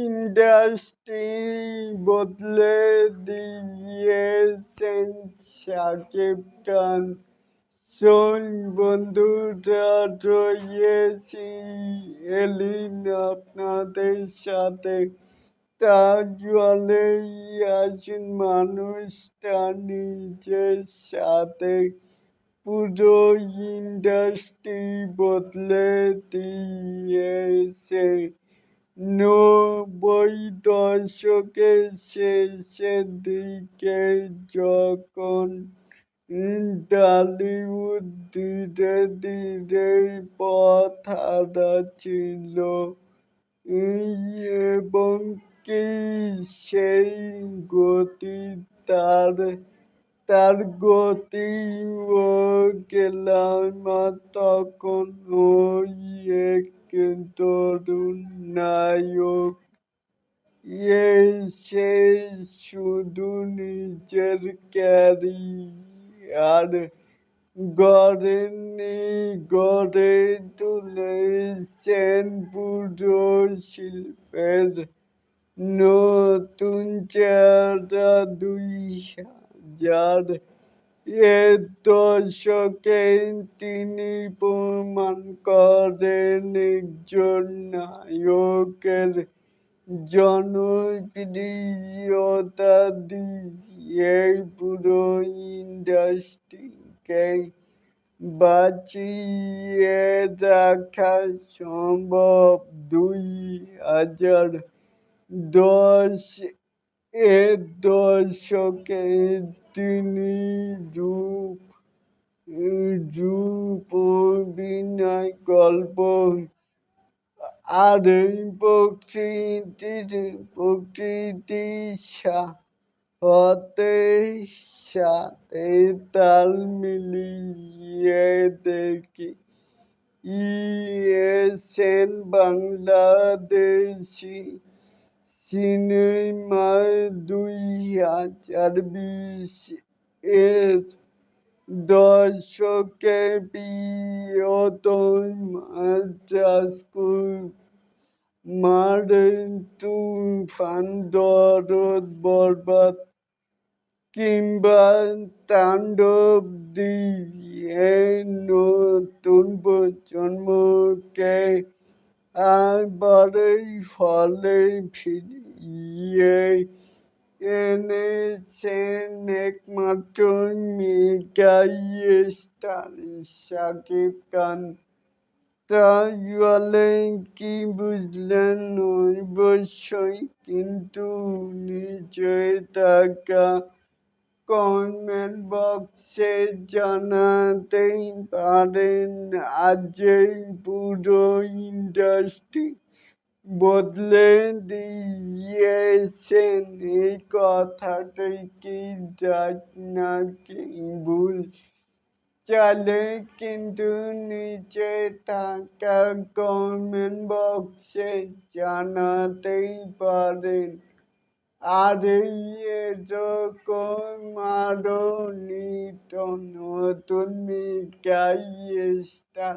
Industry বদলে দিয়েছেন শাকিব খান। শোন বন্ধুরা রয়েছি, এলিন আপনাদের সাথে। তা জলেই আসুন মানুষটা নিজের সাথে। পুরো ইন্ডাস্ট্রি বদলে দিয়েছে। নব্বই দশকের শেষের দিকে যখন টলিউড ধীরে ধীরে পথ ছিল, এবং কি সেই গতি তার তার গতি ও গেলাম তখন ওই এক তরুণ নায়ক সে শুধু নিজের ক্যারিয়ার গড়েনি গড়ে তুলেছেন পুরো শিল্পের নতুন চেহারা দুই হাজার এ দশকে তিনি প্রমাণ করেন একজন নায়কের জনপ্রিয়তা দিয়ে পুরো ইন্ডাস্ট্রিকে বাঁচিয়ে রাখা সম্ভব। দুই হাজার দশ এ দশকে তিনি রূপ রূপ অভিনয় গল্প। আর প্রকৃতির, প্রকৃতি হতে সাথে তাল মিলিয়ে দেখি। ইয়েছেন বাংলাদেশি সিনেমা হাজার বিশ এর দশকে প্রিয়তম মাদ্রাস মারে তুফান, দরদ, বরবাদ কিংবা তাণ্ডব দিয়ে নতুন প্রজন্মকে আবারই ফলে ফিরিয়ে এনেছেন একমাত্র মেগাই স্টার শাকিব খান। তাহলে কি বুঝলেন? অবশ্যই কিন্তু নিচে থাকা কমেন্ট বক্সে জানাতেই পারেন, আজ পুরো ইন্ডাস্ট্রি বদলে দিয়েছেন। এই কথাটাই কি নাকি ভুল? চলে কিন্তু নিচে থাকা কমেন্ট বক্সে জানাতেই পারেন, আর এই নিত নতুন মিকাই স্টার